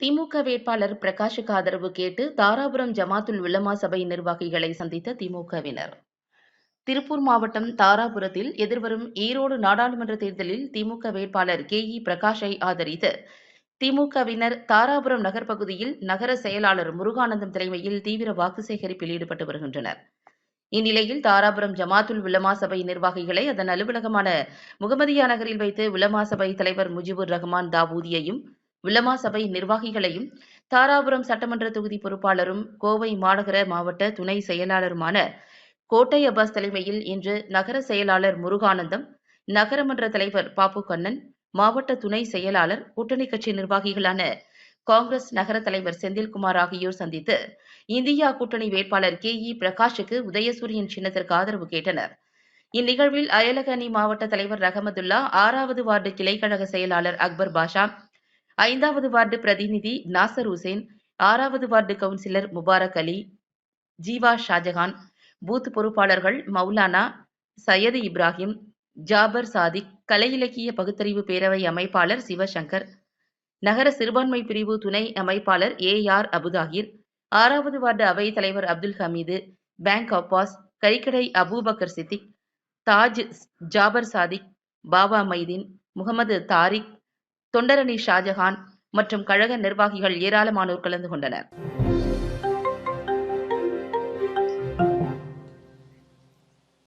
திமுக வேட்பாளர் பிரகாஷுக்கு ஆதரவு கேட்டு தாராபுரம் ஜமாத்துல் உலமா சபை நிர்வாகிகளை சந்தித்த திமுகவினர். திருப்பூர் மாவட்டம் தாராபுரத்தில் எதிர்வரும் ஈரோடு நாடாளுமன்ற தேர்தலில் திமுக வேட்பாளர் கே இ பிரகாஷை ஆதரித்து திமுகவினர் தாராபுரம் நகர் பகுதியில் நகர செயலாளர் முருகானந்தம் தலைமையில் தீவிர வாக்கு சேகரிப்பில் ஈடுபட்டு வருகின்றனர். இந்நிலையில் தாராபுரம் ஜமாத்துல் உலமா சபை நிர்வாகிகளை அதன் அலுவலகமான முகமதியா நகரில் வைத்து உலமா சபை தலைவர் முஜிபுர் ரஹ்மான் தாவூதியையும் உலமா சபை நிர்வாகிகளையும் தாராபுரம் சட்டமன்ற தொகுதி பொறுப்பாளரும் கோவை மாநகர மாவட்ட துணை செயலாளருமான கோட்டை அப்பாஸ் தலைமையில் இன்று நகர செயலாளர் முருகானந்தம் நகரமன்ற தலைவர் பாப்பு கண்ணன் மாவட்ட துணை செயலாளர் கூட்டணி கட்சி நிர்வாகிகளான காங்கிரஸ் நகர தலைவர் செந்தில்குமார் ஆகியோர் சந்தித்து இந்தியா கூட்டணி வேட்பாளர் கே இ பிரகாஷுக்கு உதயசூரியன் சின்னத்திற்கு ஆதரவு கேட்டனர். இந்நிகழ்வில் அயலக அணி மாவட்ட தலைவர் ரஹமதுல்லா ஆறாவது வார்டு கிளைக்கழக செயலாளர் அக்பர் பாஷா ஐந்தாவது வார்டு பிரதிநிதி நாசர் ஹுசேன் ஆறாவது ward councillor Mubarak Ali Jeeva Shahjahan booth பொறுப்பாளர்கள் மௌலானா சையது இப்ராஹிம் ஜாபர் சாதிக் கலை இலக்கிய பகுத்தறிவு பேரவை அமைப்பாளர் சிவசங்கர் நகர சிறுபான்மை பிரிவு துணை அமைப்பாளர் ஏ ஆர் அபுதாகிர் ஆறாவது வார்டு அவை தலைவர் அப்துல் ஹமீது பேங்க் அப்பாஸ் கறிக்கடை அபூபக்கர் சித்திக் தாஜ் ஜாபர் சாதிக் பாபா மைதீன் முகமது தாரிக் தொண்டரணி ஷாஜஹான் மற்றும் கழக நிர்வாகிகள் ஏராளமானோர் கலந்து கொண்டனர்.